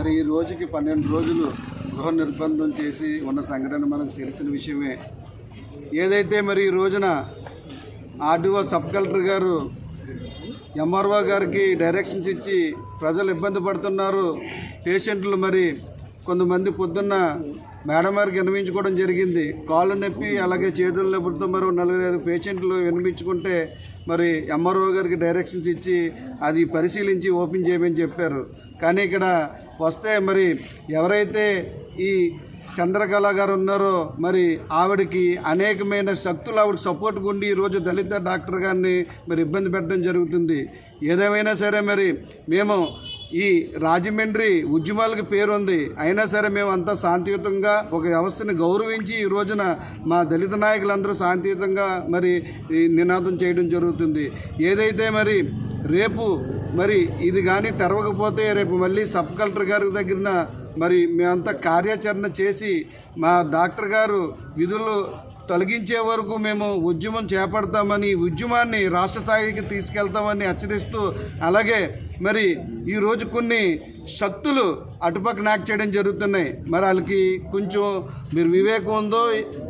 మరి ఈ రోజుకి పన్నెండు రోజులు గృహ నిర్బంధం చేసి ఉన్న సంఘటన మనకు తెలిసిన విషయమే. ఏదైతే మరి ఈ రోజున ఆర్డీఓ సబ్ కలెక్టర్ గారు ఎంఆర్ఓ గారికి డైరెక్షన్స్ ఇచ్చి ప్రజలు ఇబ్బంది పడుతున్నారు పేషెంట్లు మరి కొంతమంది పొద్దున్న మేడం గారికి వినిపించుకోవడం జరిగింది. కాళ్ళు నొప్పి అలాగే చేతులు నొప్పితో మరి నలుగురు ఐదు పేషెంట్లు వినిపించుకుంటే మరి ఎంఆర్ఓ గారికి డైరెక్షన్స్ ఇచ్చి అది పరిశీలించి ఓపెన్ చేయమని చెప్పారు. కానీ ఇక్కడ వస్తే మరి ఎవరైతే ఈ చంద్రకళ గారు ఉన్నారో మరి ఆవిడకి అనేకమైన శక్తులు ఆవిడ సపోర్ట్గా ఉండి ఈరోజు దళిత డాక్టర్ గారిని మరి ఇబ్బంది పెట్టడం జరుగుతుంది. ఏదేమైనా సరే మరి మేము ఈ రాజమండ్రి ఉద్యమాలకు పేరు ఉంది. అయినా సరే మేము అంతా శాంతియుతంగా ఒక వ్యవస్థని గౌరవించి ఈ రోజున మా దళిత నాయకులందరూ శాంతియుతంగా మరి ఈ నినాదం చేయడం జరుగుతుంది. ఏదైతే మరి రేపు మరి ఇది కానీ తెరవకపోతే రేపు మళ్ళీ సబ్ కలెక్టర్ గారి దగ్గర మరి మేమంతా కార్యాచరణ చేసి మా డాక్టర్ గారు విధులు తొలగించే వరకు మేము ఉద్యమం చేపడతామని ఉద్యమాన్ని రాష్ట్ర స్థాయికి తీసుకెళ్తామని హెచ్చరిస్తూ అలాగే మరి ఈరోజు కొన్ని శక్తులు అటుపక్క నాక్ చేయడం జరుగుతున్నాయి. మరి వాళ్ళకి కొంచెం మీరు వివేకం ఉందో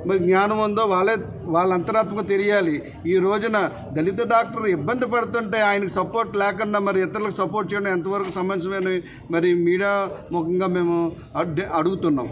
మరి జ్ఞానం ఉందో వాళ్ళే వాళ్ళ అంతరాత్మక తెలియాలి. ఈ రోజున దళిత డాక్టర్ ఇబ్బంది పడుతుంటే ఆయనకు సపోర్ట్ లేకుండా మరి ఇతరులకు సపోర్ట్ చేయడం ఎంతవరకు సమంజసమని మరి మీడియా ముఖంగా మేము అడుగుతున్నాం.